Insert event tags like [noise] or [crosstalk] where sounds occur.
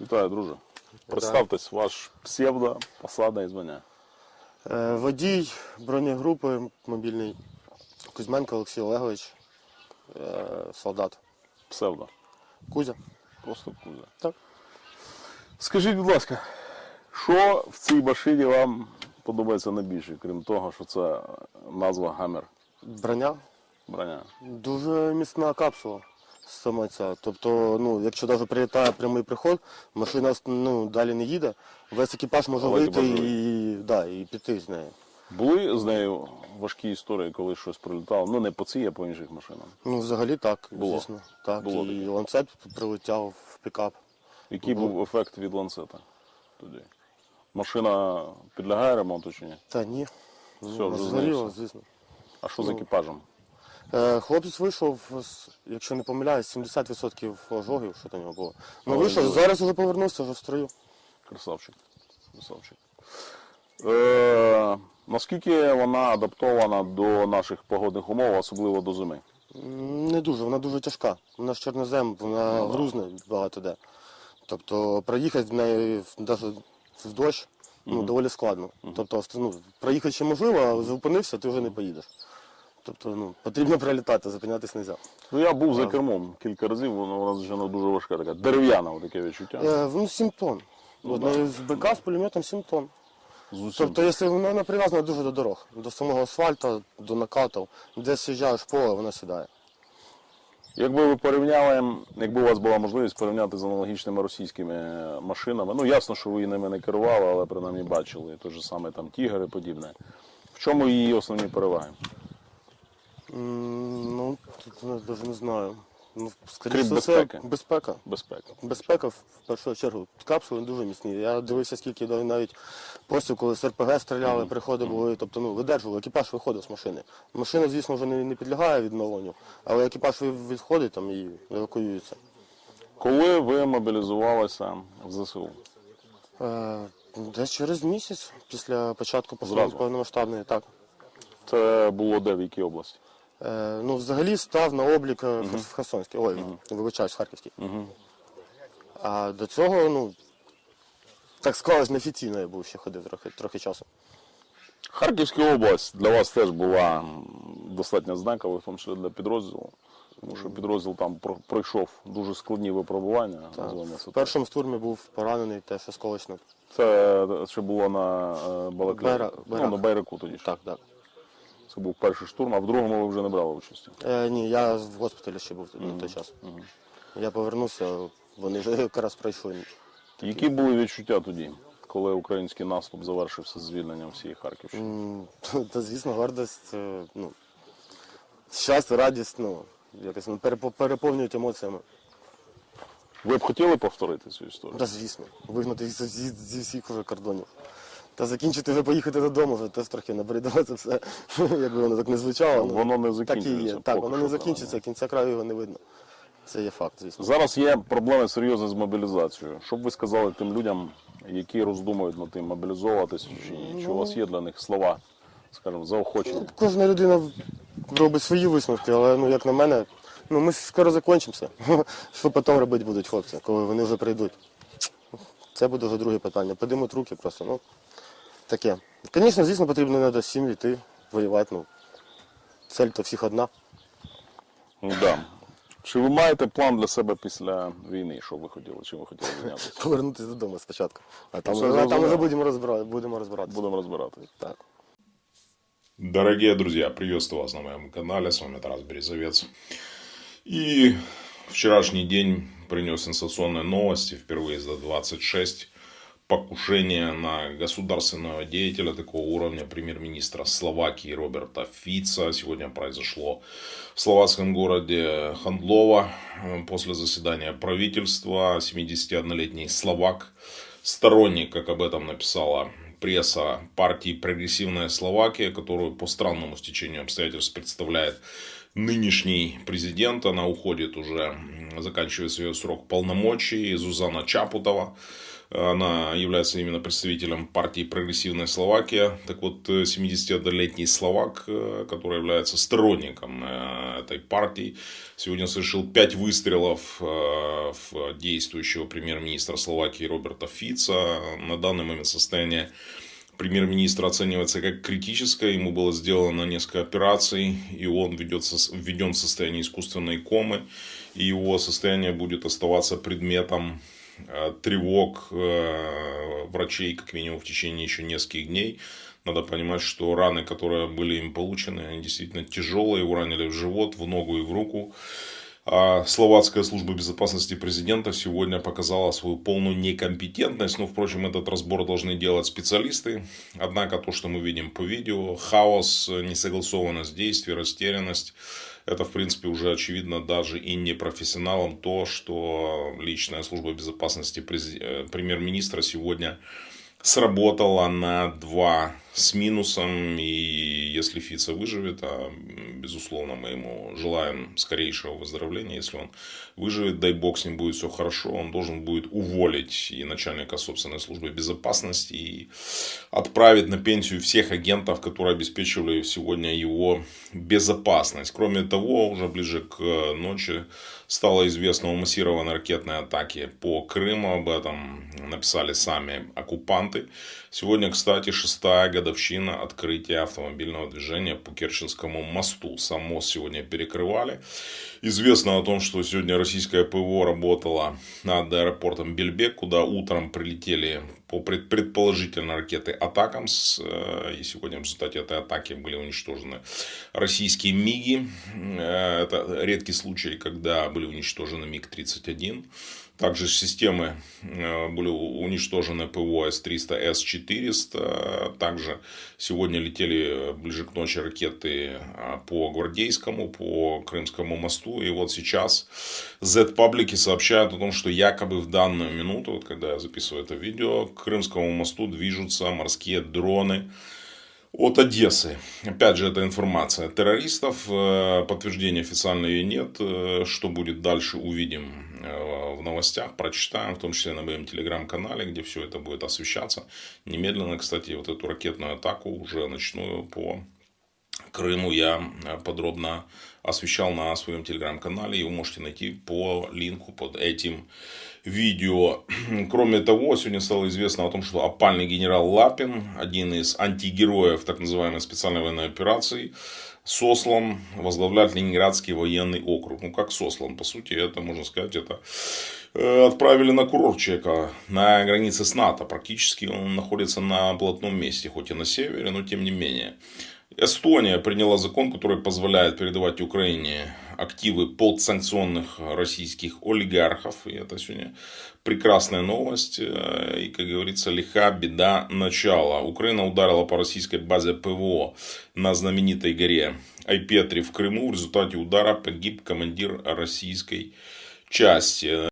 Вітаю, друже. Представтесь, ваш псевдо, посада і звання. Е, Водій бронегрупи мобільний Кузьменко Олексій Олегович, е, солдат. Псевдо. Кузя. Просто кузя. Так. Скажіть, будь ласка, що в цій машині вам подобається найбільше, крім того, що це назва Гаммер Броня. броня? Дуже міцна капсула. Сама ця. Тобто, ну, якщо навіть прилітає прямий приход, машина ну, далі не їде, весь екіпаж може Але вийти екіпаж і, да, і піти з нею. Були з нею важкі історії, коли щось прилітало? Ну не по цій, а по інших машинам. Ну, взагалі так, Було. звісно. Так. Було і таке. ланцет прилетяв в пікап. Який був ефект від ланцета тоді? Машина підлягає ремонту чи ні? Та ні. Все, Ну, вже згоріло, звісно. А що з Ну. екіпажем? Е, Хлопець вийшов, з, якщо не помиляюсь, 70% ожогів, що там нього було. Ну вийшов, зараз вже повернувся, вже в строю. Красавчик. Красавчик. Е, наскільки вона адаптована до наших погодних умов, особливо до зими? Не дуже, вона дуже тяжка. Вона ж чорнозем, вона Ну, да. грузне багато де. Тобто проїхати в неї навіть в дощ ну, доволі складно. Тобто, ну, проїхати ще можливо, а зупинився, ти вже не поїдеш. Тобто ну, потрібно прилітати, зупинятись не можна. Ну, я був за кермом кілька разів, воно, вона звичайно дуже важка, така дерев'яна таке відчуття. Е, ну, 7 тонн. Ну, да. з БК з пулеметом 7 тонн. З усім. Тобто, якщо вона вона прив'язана дуже до дорог, до самого асфальту, до накатів, де з'їжджаєш поле, вона сідає. Якби ви порівняли, якби у вас була можливість порівняти з аналогічними російськими машинами, ну ясно, що ви ними не керували, але принаймні бачили те ж саме там Тігр і подібне. В чому її основні переваги? М, Ну, тут я навіть не знаю. Ну, Крім скоріше за все, безпеки. безпека. Безпека. Безпека в першу чергу. Капсули дуже міцні. Я дивився, скільки навіть постів, коли з РПГ стріляли, приходи були, тобто ну, видержували, екіпаж виходив з машини. Машина, звісно, вже не, не підлягає відновленню, але екіпаж ви- відходить там і евакуюється. Коли ви мобілізувалися в ЗСУ? Е, десь через місяць після початку Зразу? повномасштабної, так. Це було де в якій області? Е, ну, взагалі став на облік е, в Херсонській, ой, вибачаюсь, в Харківській. А до цього, ну, так склалось неофіційно, я був ще ходив трохи, трохи часу. Харківська область для вас теж була достатньо знаковою, в тому числі для підрозділу. Тому що підрозділ там пройшов дуже складні випробування. це В першому штурмі був поранений теж осколочно. Це ще було на е, Балаклії. Байра- Ну, на Байраку тоді. ж. Так, так. Це був перший штурм, а в другому ви вже не брали участі. Е, ні, я в госпіталі ще був на той час. Я повернувся, вони вже якраз пройшли. Які були відчуття тоді, коли український наступ завершився з звільненням всієї Харківщини? [laughs] Та, звісно, гордость, е, ну, щастя, радість, ну, якось ну, переповнюють емоціями. Ви б хотіли повторити цю історію? Та звісно, вигнати зі, зі, зі всіх кордонів. Та закінчити вже поїхати додому, вже теж трохи набридало це все, [laughs] якби воно так не звучало. ну, Воно не Так і закінчується. є. Так, поки воно що, не закінчиться, кінця краю його не видно. Це є факт, звісно. Зараз є проблеми серйозні з мобілізацією. Що б ви сказали тим людям, які роздумують над тим, мобілізовуватися чи ні? Чи у вас є для них слова, скажімо, заохочення? Кожна людина робить свої висновки, але ну, як на мене, ну, ми скоро закінчимося. [laughs] Що потім робити будуть хлопці, коли вони вже прийдуть? Це буде вже друге питання. Подимуть руки просто. Ну, таке. Звісно, звісно, потрібно треба всім йти, воювати. Ну, цель то всіх одна. Да. Чи ви маєте план для себе після війни? Що ви хотіли? Чим ви хотіли зайнятися? [laughs] Повернутися додому спочатку. А там, Все а там зрозуміло. вже будемо розбирати, будемо розбиратися. Будемо розбирати. Так. Дорогие друзья, приветствую вас на моем канале, с вами Тарас Березовец. И вчерашний день принес сенсационные новости, впервые за 26 покушения на государственного деятеля такого уровня премьер-министра Словакии Роберта Фица. Сегодня произошло в словацком городе Хандлова э, после заседания правительства 71-летний словак, сторонник, как об этом написала пресса партии «Прогрессивная Словакия», которую по странному стечению обстоятельств представляет нынешний президент. Она уходит уже, м, заканчивается ее срок полномочий. Зузана Чапутова. Она является именно представителем партии «Прогрессивная Словакия». Так вот, э, 71-летний словак, э, который является сторонником э, этой партии, сегодня совершил пять выстрелов э, в действующего премьер-министра Словакии Роберта Фица. На данный момент состояние премьер-министра оценивается как критическое. Ему было сделано несколько операций, и он ведется, введен в состояние искусственной комы. И его состояние будет оставаться предметом э, тревог э, врачей, как минимум, в течение еще нескольких дней. Надо понимать, что раны, которые были им получены, они действительно тяжелые. Его ранили в живот, в ногу и в руку. А Словацкая служба безопасности президента сегодня показала свою полную некомпетентность. Но, впрочем, этот разбор должны делать специалисты. Однако то, что мы видим по видео, хаос, несогласованность действий, растерянность, это, в принципе, уже очевидно даже и не профессионалам. То, что личная служба безопасности э, премьер-министра сегодня сработала на 2 с минусом. И если Фица выживет, а безусловно мы ему желаем скорейшего выздоровления, если он выживет, дай бог с ним будет все хорошо, он должен будет уволить и начальника собственной службы безопасности и отправить на пенсию всех агентов, которые обеспечивали сегодня его безопасность. Кроме того, уже ближе к ночи стало известно о массированной ракетной атаке по Крыму. Об этом написали сами оккупанты. Сегодня, кстати, шестая годовщина открытия автомобильного движения по Керченскому мосту. Сам мост сегодня перекрывали. Известно о том, что сегодня российское ПВО работало над аэропортом Бельбек, куда утром прилетели по пред- предположительно ракеты Атакамс. Э, И сегодня в результате этой атаки были уничтожены российские МИГи. Э, Это редкий случай, когда были уничтожены МиГ-31. Также системы э, были уничтожены ПВО С-300, С-400. Также сегодня летели ближе к ночи ракеты а, по Гвардейскому, по Крымскому мосту. И вот сейчас Z-паблики сообщают о том, что якобы в данную минуту, вот когда я записываю это видео, к Крымскому мосту движутся морские дроны от Одессы. Опять же, это информация террористов. Э, Подтверждения официально ее нет. Э, Что будет дальше, увидим э, в новостях, прочитаем, в том числе на моем телеграм-канале, где все это будет освещаться. Немедленно, кстати, вот эту ракетную атаку уже ночную по Крыму я э, подробно освещал на своем телеграм-канале. Его можете найти по линку под этим видео. [clears throat] Кроме того, сегодня стало известно о том, что опальный генерал Лапин, один из антигероев так называемой специальной военной операции, сослан возглавлять Ленинградский военный округ. Ну, как сослан, по сути, это, можно сказать, это э, отправили на курорт человека на границе с НАТО. Практически он находится на блатном месте, хоть и на севере, но тем не менее. Эстония приняла закон, который позволяет передавать Украине активы подсанкционных российских олигархов. И это сегодня прекрасная новость. И, как говорится, лиха беда начала. Украина ударила по российской базе ПВО на знаменитой горе Айпетри в Крыму. В результате удара погиб командир российской части.